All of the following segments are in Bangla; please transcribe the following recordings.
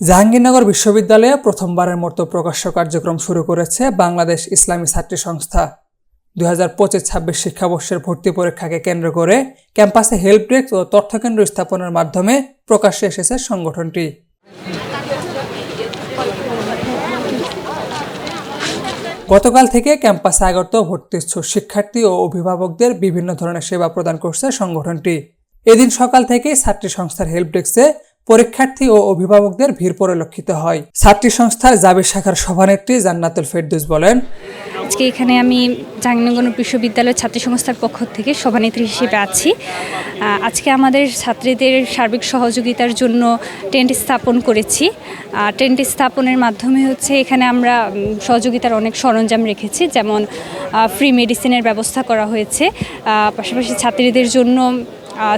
জাহাঙ্গীরনগর বিশ্ববিদ্যালয়ে প্রথমবারের মতো প্রকাশ্য কার্যক্রম শুরু করেছে বাংলাদেশ ইসলামী ছাত্রী সংস্থা। দুই হাজার পঁচিশ ছাব্বিশ শিক্ষাবর্ষের ভর্তি পরীক্ষাকে কেন্দ্র করে ক্যাম্পাসে হেল্প ডেস্ক ও তথ্যকেন্দ্র স্থাপনের মাধ্যমে প্রকাশ্যে এসেছে সংগঠনটি। গতকাল থেকে ক্যাম্পাসে আগত ভর্তি ইচ্ছুক শিক্ষার্থী ও অভিভাবকদের বিভিন্ন ধরনের সেবা প্রদান করছে সংগঠনটি। এদিন সকাল থেকেই ছাত্রী সংস্থার হেল্প ডেস্কে পরীক্ষার্থী ও অভিভাবকদের ভিড় পরিলক্ষিত হয়। ছাত্রী সংস্থার জাবির শাখার সভানেত্রী জান্নাতুল ফেরদুস বলেন, আজকে এখানে আমি জাহাঙ্গীরনগর বিশ্ববিদ্যালয়ের ছাত্রী সংস্থার পক্ষ থেকে সভানেত্রী হিসেবে আছি। আজকে আমাদের ছাত্রীদের সার্বিক সহযোগিতার জন্য টেন্ট স্থাপন করেছি। টেন্ট স্থাপনের মাধ্যমে হচ্ছে এখানে আমরা সহযোগিতার অনেক সরঞ্জাম রেখেছি, যেমন ফ্রি মেডিসিনের ব্যবস্থা করা হয়েছে। পাশাপাশি ছাত্রীদের জন্য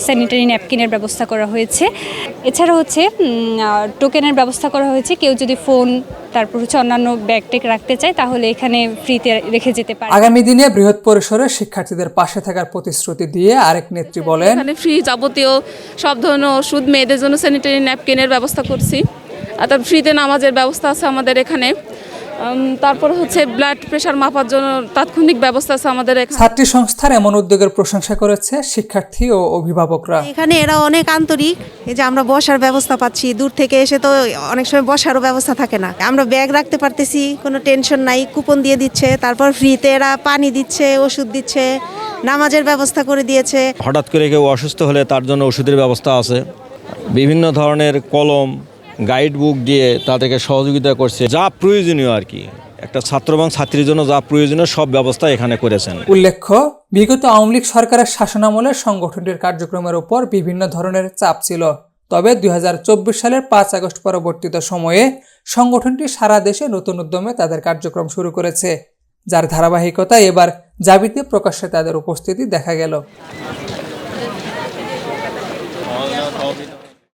স্যানিটারি ন্যাপকিনের ব্যবস্থা করা হয়েছে। এছাড়া হচ্ছে টোকেনের ব্যবস্থা করা হয়েছে। কেউ যদি ফোন তারপর হচ্ছে অন্যান্য ব্যাগ টেক রাখতে চায় তাহলে এখানে ফ্রিতে রেখে যেতে পারে। আগামী দিনে বৃহৎ পরিসরে শিক্ষার্থীদের পাশে থাকার প্রতিশ্রুতি দিয়ে আরেক নেত্রী বলেন এখানে ফ্রি যাবতীয় সব ধরনের ওষুধ মেয়েদের জন্য স্যানিটারি ন্যাপকিনের ব্যবস্থা করছি। আর তার ফ্রিতে নামাজের ব্যবস্থা আছে আমাদের এখানে। তারপর হচ্ছে ব্লাড প্রেশার মাপার জন্য তাৎক্ষণিক ব্যবস্থা আছে আমাদের এখানে। ছাত্রী সংস্থার এমন উদ্যোগের প্রশংসা করেছে শিক্ষার্থী ও অভিভাবকরা। এখানে এরা অনেক আন্তরিক এই যে আমরা বসার ব্যবস্থা পাচ্ছি দূর থেকে এসে তো অনেক সময় বসারও ব্যবস্থা থাকে না। আমরা ব্যাগ রাখতে পারতেছি কোনো টেনশন নাই কুপন দিয়ে দিচ্ছে তারপর ফ্রিতে এরা পানি দিচ্ছে ওষুধ দিচ্ছে নামাজের ব্যবস্থা করে দিয়েছে। হঠাৎ করে কেউ অসুস্থ হলে তার জন্য ওষুধের ব্যবস্থা আছে। বিভিন্ন ধরনের কলম গাইড বুক দিয়ে তাদেরকে সহযোগিতা করছে। যা প্রয়োজনীয় আর কি। একটা ছাত্র এবং ছাত্রীর জন্য যা প্রয়োজনীয় সব ব্যবস্থা এখানে করেছেন। উল্লেখ্য, বিগত আওয়ামী লীগ সরকারের শাসনামলে সংগঠনটির কার্যক্রমের উপর বিভিন্ন ধরনের চাপ ছিল। তবে দু হাজার চব্বিশ সালের পাঁচ আগস্ট পরবর্তীত সময়ে সংগঠনটি সারা দেশে নতুন উদ্যমে তাদের কার্যক্রম শুরু করেছে, যার ধারাবাহিকতায় এবার জাবিতে প্রকাশ্যে তাদের উপস্থিতি দেখা গেল।